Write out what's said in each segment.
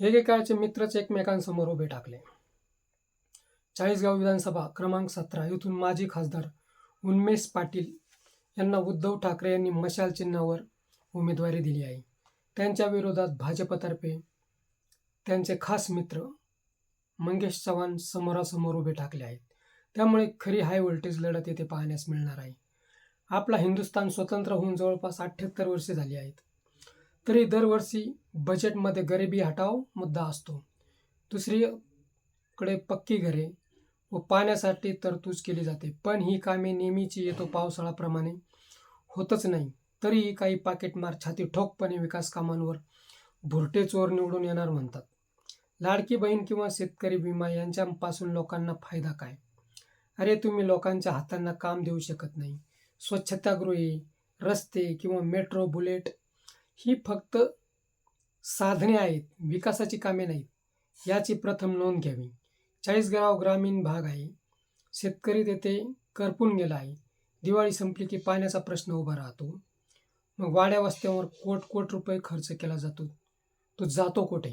एकेकाळचे मित्रच एकमेकांसमोर उभे टाकले. चाळीसगाव विधानसभा क्रमांक सतरा येथून माजी खासदार उन्मेष पाटील यांना उद्धव ठाकरे यांनी मशाल चिन्हावर उमेदवारी दिली आहे. त्यांच्या विरोधात भाजपतर्फे त्यांचे खास मित्र मंगेश चव्हाण समोरासमोर उभे टाकले आहेत. त्यामुळे खरी हाय व्होल्टेज लढत येथे पाहण्यास मिळणार आहे. आपला हिंदुस्थान स्वतंत्र होऊन जवळपास अठ्ठ्याहत्तर वर्षे झाली आहेत. तरी दरवर्षी बजेटमध्ये गरिबी हटाव मुद्दा असतो. दुसरीकडे पक्की घरे व पाण्यासाठी तरतूद केली जाते. पण ही कामे नेहमीची येतो पावसाळाप्रमाणे होतच नाही. तरीही काही पाकिटमार छाती ठोकपणे विकास कामांवर भुरटे चोर निवडून येणार म्हणतात. लाडकी बहीण किंवा शेतकरी विमा यांच्यापासून लोकांना फायदा काय? अरे तुम्ही लोकांच्या हातांना काम देऊ शकत नाही. स्वच्छतागृहे रस्ते किंवा मेट्रो बुलेट ही फक्त साधने आहेत विकासाची कामे नाहीत. याची प्रथम नोंद घ्यावी. चाळीसगाव ग्रामीण भाग आहे. शेतकरी तेथे करपून गेला आहे. दिवाळी संपली की पाण्याचा प्रश्न उभा राहतो. मग वाड्या वस्त्यावर कोट कोट रुपये खर्च केला जातो. तो जातो कुठे?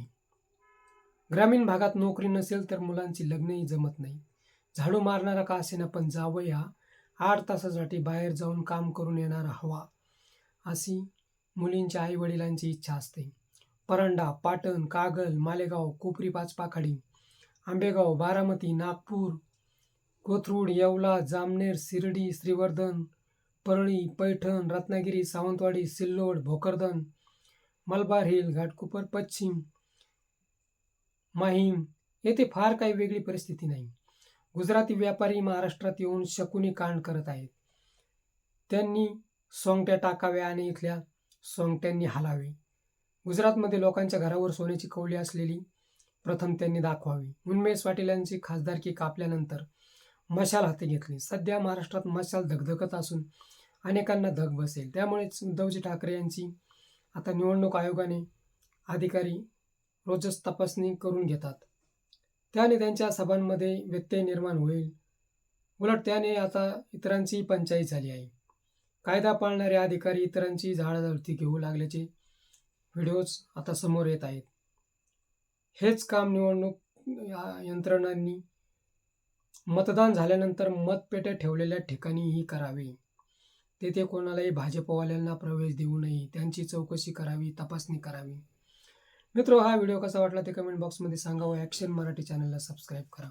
ग्रामीण भागात नोकरी नसेल तर मुलांची लग्नही जमत नाही. झाडू मारणारा का असेना पण जावया आठ तासासाठी बाहेर जाऊन काम करून येणारा हवा. अशी मुलींच्या आई वडिलांची इच्छा असते. परांडा पाटण कागल मालेगाव कोपरी पाचपाखाडी आंबेगाव बारामती नागपूर कोथरूड येवला जामनेर शिर्डी श्रीवर्धन परळी पैठण रत्नागिरी सावंतवाडी सिल्लोड भोकरदन मलबार हिल घाटकोपर पश्चिम माहीम येथे फार काही वेगळी परिस्थिती नाही. गुजराती व्यापारी महाराष्ट्रात येऊन शकुनी कांड करत आहेत. त्यांनी सोंगट्या टाकाव्या आणि इथल्या सोंगट्यांनी हालावे. गुजरातमध्ये लोकांच्या घरावर सोन्याची कवली असलेली प्रथम त्यांनी दाखवावी. उन्मेष पाटील यांची खासदारकी कापल्यानंतर मशाल हाती घेतली. सध्या महाराष्ट्रात मशाल धगधगत असून अनेकांना धग बसेल. त्यामुळेच उद्धवजी ठाकरे यांची आता निवडणूक आयोगाने अधिकारी रोजच तपासणी करून घेतात. त्याने त्यांच्या सभांमध्ये व्यत्यय निर्माण होईल. उलट त्याने आता इतरांची पंचायत झाली आहे. कायदा पाळणारे अधिकारी इतरांची झाडाझडती घेऊ लागल्याचे व्हिडिओज आता समोर येत आहेत. हेच काम निवडणूक यंत्रणांनी मतदान झाल्यानंतर मतपेट्या ठेवलेल्या ठिकाणीही करावे. तेथे कोणालाही भाजपवाल्यांना प्रवेश देऊ नये त्यांची चौकशी करावी तपासणी करावी. मित्र हा व्हिडिओ कसा वाटला ते कमेंट बॉक्समध्ये सांगा व ॲक्शन मराठी चॅनलला सबस्क्राईब करा.